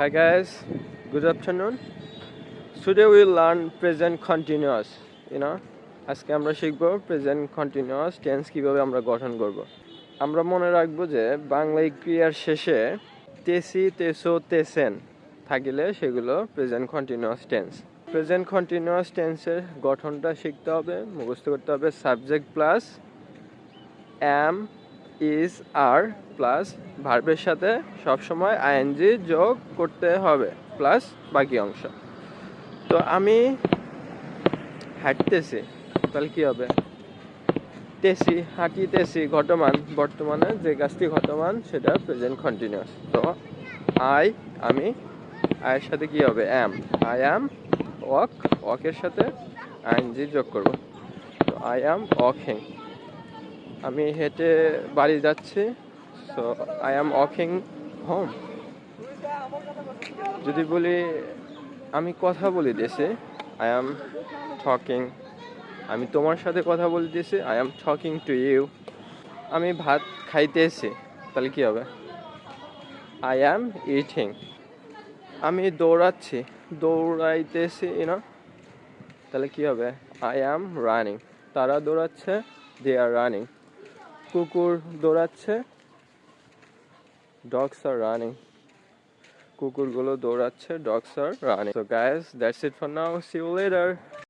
Hi guys, good afternoon. Today we will learn present continuous. You know, আজকে আমরা শিখব present continuous tense কীভাবে আমরা গঠন করব। আমরা মনে রাখব যে বাংলা ক্রিয়ার শেষে তেসি তেসো তেসেন থাকিলে সেগুলো present continuous tense present continuous টেন্সের গঠনটা শিখতে হবে মুখস্থ করতে হবে subject plus am is are plus ভার্বের সাথে সবসময় আইএনজি যোগ করতে হবে প্লাস বাকি অংশ। তো আমি হাঁটতেছি, তাহলে কী হবে? তেসি হাঁটিতেছি, ঘটমান, বর্তমানে যে কাজটি ঘটমান সেটা প্রেজেন্ট কন্টিনিউয়াস তো আই আমি আয়ের সাথে কি হবে? অ্যাম আই অ্যাম ওয়াক ওয়াকের সাথে আইএনজি যোগ করব। তো আই অ্যাম ওয়াকিং আমি হেঁটে বাড়ি যাচ্ছি so I am walking home যদি বলি, আমি কথা বলে দিয়েছি আই অ্যাম টকিং আমি তোমার সাথে কথা বলে দিয়েছি I am talking to you আমি ভাত খাইতেছি, তাহলে কি হবে? আই অ্যাম ইটিং আমি দৌড়াচ্ছি, দৌড়াইতেছি ইনো তাহলে কি হবে? আই অ্যাম রানিং তারা দৌড়াচ্ছে দে আর রানিং কুকুর দৌড়াচ্ছে। ডগস আর রানিং কুকুরগুলো দৌড়াচ্ছে dogs are running so guys that's it for now see you later